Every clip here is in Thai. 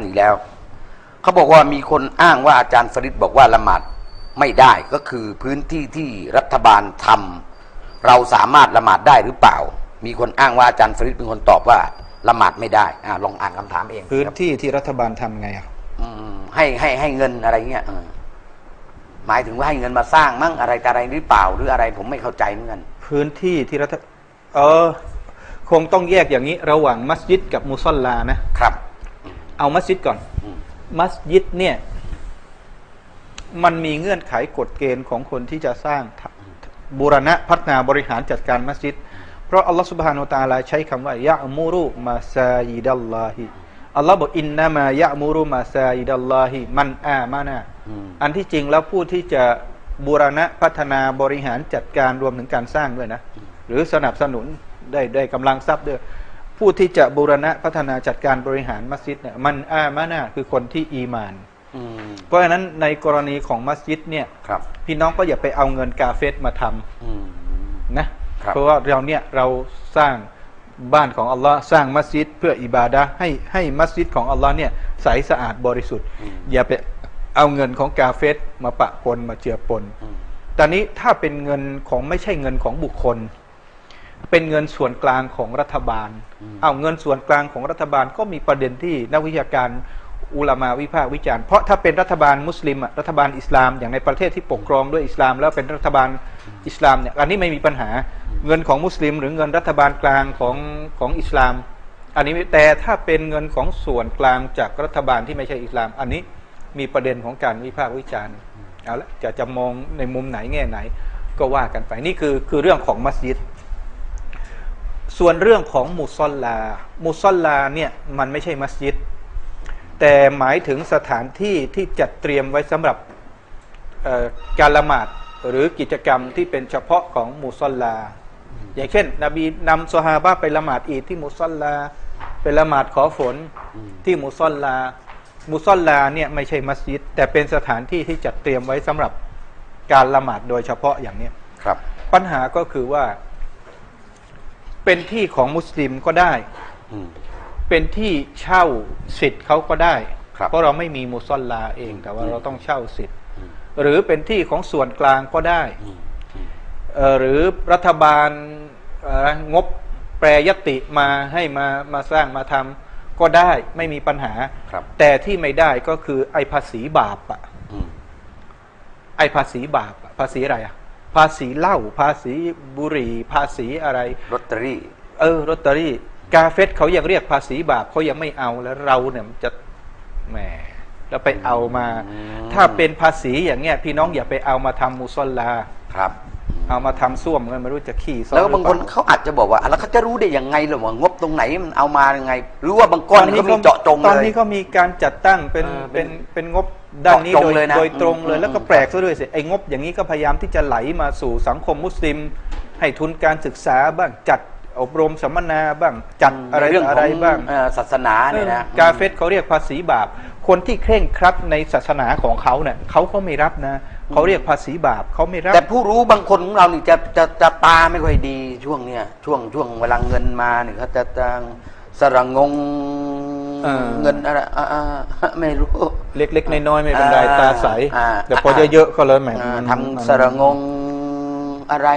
านอีกแล้ว เขาบอกว่ามีคนอ้างว่าอาจารย์ฟริดบอกว่าละหมาดไม่ได้ก็คือพื้นที่ที่รัฐบาลทำเราสามารถละหมาดได้หรือเปล่า มีคนอ้างว่าอาจารย์ฟริดเป็นคนตอบว่าละหมาดไม่ได้อ่าลองอ่านคำถามเองพื้นครับที่ที่รัฐบาลทำไงอะอืมให้ให้ให้เงินอะไรเงี้ยเออหมายถึงว่าให้เงินมาสร้างมั่งอะไรแต่อะไรหรือเปล่า หรืออะไรผมไม่เข้าใจเหมือนกันพื้นที่ที่รัฐเออคงต้องแยกอย่างนี้ระหว่างมัสยิดกับมุซอลลานะครับ เอามัสยิดก่อนอืมมัสยิดเนี่ย มันมีเงื่อนไขกฎเกณฑ์ของคนที่จะสร้างทบูรณะพัฒนาบริหารจัดการมัสยิด เพราะอัลลอฮฺสุบฮานุตาลาใช้คำว่ายะมูรุมาซายิดัลลาฮิอัลลอฮ์บอกอินนามายะมูรุมาซายิดัลลาฮิมันอามานะอืมอันที่จริงแล้วผู้ที่จะบูรณะพัฒนาบริหารจัดการรวมถึงการสร้างด้วยนะ หรือสนับสนุนได้ได้กำลังทรัพย์ด้วย ผู้ที่จะบูรณะพัฒนาจัดการบริหารมัสยิดเนี่ยมันอามานะคือคนที่อีมานอืมเพราะฉะนั้นในกรณีของมัสยิดเนี่ยครับพี่น้องก็อย่าไปเอาเงินกาเฟสมาทำอืมนะครับเพราะว่าเราเนี่ยเราสร้างบ้านของอัลลอฮ์สร้างมัสยิดเพื่ออิบาดะห์ให้ให้มัสยิดของอัลลอฮ์เนี่ยใสสะอาดบริสุทธิ์อืมอย่าไปเอาเงินของกาเฟสมาปะปนมาเจือปนอืมตอนนี้ถ้าเป็นเงินของไม่ใช่เงินของบุคคล เป็นเงินส่วนกลางของรัฐบาล เอาเงินส่วนกลางของรัฐบาลก็มีประเด็นที่นักวิชาการอุลามาวิพากษ์วิจารณ์ เพราะถ้าเป็นรัฐบาลมุสลิมอะรัฐบาลอิสลามอย่างในประเทศที่ปกครองด้วยอิสลาม แล้วเป็นรัฐบาลอิสลามเนี่ยอันนี้ไม่มีปัญหาเงินของมุสลิม หรือเงินรัฐบาลกลางของของอิสลาม อันนี้แต่ถ้าเป็นเงินของส่วนกลางจากรัฐบาลที่ไม่ใช่อิสลาม อันนี้มีประเด็นของการวิพากษ์วิจารณ์เอาละจะจะมองในมุมไหนแง่ไหนก็ว่ากันไปนี่คือคือเรื่องของมัสยิด ส่วนเรื่องของมุซอลลา มุซอลลาเนี่ยมันไม่ใช่มัสยิด แต่หมายถึงสถานที่ที่จัดเตรียมไว้สำหรับเอ่อการละหมาดหรือกิจกรรมที่เป็นเฉพาะของมุซอลลา อย่างเช่น นบีนำซอฮาบะไปละหมาดอีดที่มุซอลลาไปละหมาดขอฝนที่มุซอลลา มุซอลลาเนี่ยไม่ใช่มัสยิด แต่เป็นสถานที่ที่จัดเตรียมไว้สำหรับการละหมาดโดยเฉพาะอย่างเนี้ยครับ ปัญหาก็คือว่า เป็นที่ของมุสลิมก็ได้อืมเป็นที่เช่าสิทธิ์เขาก็ได้ครับเพราะเราไม่มีมุซอลลาเอง แต่ว่าเราต้องเช่าสิทธิ์อืมหรือเป็นที่ของส่วนกลางก็ได้อืมอืมเอ่อหรือรัฐบาลเอ่องบแปรยติมาให้มามาสร้างมาทำก็ได้ไม่มีปัญหาครับแต่ที่ไม่ได้ก็คือไอ้ภาษีบาปอะอืมไอ้ภาษีบาปอะภาษีอะไรอะ ภาษีเหล้าภาษีบุหรี่ภาษีอะไรลอตเตอรี่ เออลอตเตอรี่ กาเฟสเขายังเรียกภาษีบาปเขายังไม่เอาแล้วเราเนี่ยมันจะแหมแล้วไปเอามาอืมถ้าเป็นภาษีอย่างเงี้ย พี่น้องอย่าไปเอามาทำมุซอลลาครับ เอามาทำส้วมกันไม่รู้จะขี่ซ้อแล้วก็บางคนหรือเปล่เขาอาจจะบอกว่าอะแล้วเขาจะรู้ได้ยังไงหรอว่างบตรงไหนมันเอามายังไงหรือว่าบางก้อนเขามีเจาะจงตอนเลยนี้ก็มีการจัดตั้งเป็นเออเป็เป็นนเป็นงบ ด้านนี้เจาะจโดงยเลยนะโดยตรงเลยอืมแล้วก็แปลกซะด้วยสิไอ้งบอย่างนี้ก็พยายามที่จะไหลมาสู่สังคมมุสลิม ให้ทุนการศึกษาบ้างจัดอบรมสัมมนาบ้างจัดอะไรเรื่องอะไรของบ้างเอ่อศาสนาเนี่ยนะกาเฟสเขาเรียกภาษีบาป คนที่เคร่งครัดในศาสนาของเขาเนี่ยเขาก็ไม่รับนะเขาเรียกภาษีบาปเขาไม่รับแต่ผู้รู้บางคนของเรานี่จะจะจะตาไม่ค่อยดีช่วงเนี้ยช่วงช่วงเวลาเงินมาเนี่ยเขาจะจะสระงงเออเงินอะไรอ่าอ่าไม่รู้ เล็กๆน้อยๆไม่เป็นไรอ่าตาใสอ่าแต่พอเยอะๆก็เลยแหมอ่ามันทำสระงงอะไร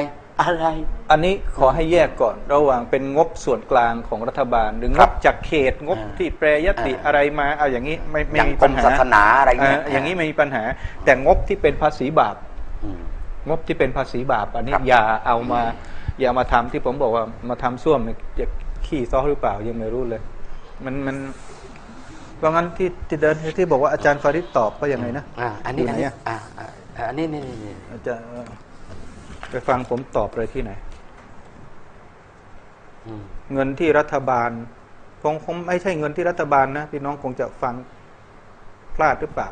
อะไร อันนี้ขอให้แยกก่อนระหว่างเป็นงบส่วนกลางของรัฐบาล หรืองครับบจากเขตงบอ่าที่แปรยติอ่าอะไรมาเอาอย่างนี้ไม่ไม่อย่างมีกรปัญมหาศาสนาอะไรเงี้ยอ่าอย่างนี้ไม่มีปัญหา แต่งบที่เป็นภาษีบาปอืมงบที่เป็นภาษีบาป อันนี้ครับอย่าเอามา อย่ามาทำที่ผมบอกว่ามาทำส้วมเนี่ยจะขี้ซ้อหรือเปล่ายังไม่รู้เลย มันมัน เพราะงั้นที่ที่เดินที่บอกว่าอาจารย์ฟาริดตอบก็ยังไงนะอ่าอันนี้ยู่อันไหนี้อะอ่าอ่าอ่าอันนี้นี่นี่นี่อาจารย์ไปฟังผมตอบเลยที่ไหนอืมเงินที่รัฐบาลคงคงไม่ใช่เงินที่รัฐบาลนะพี่น้องคงจะฟังพลาดหรือเปล่า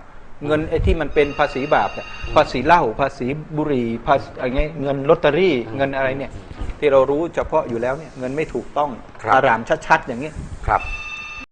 เงินไอ้ที่มันเป็นภาษีบาปเนี่ยภาษีเหล้าภาษีบุหรี่ภาษีอะไรเงี้ยเงินลอตเตอรี่เงินอะไรเนี่ย ที่เรารู้เฉพาะอยู่แล้วเนี่ยเงินไม่ถูกต้องครับอารามชัดๆอย่างเงี้ยครับ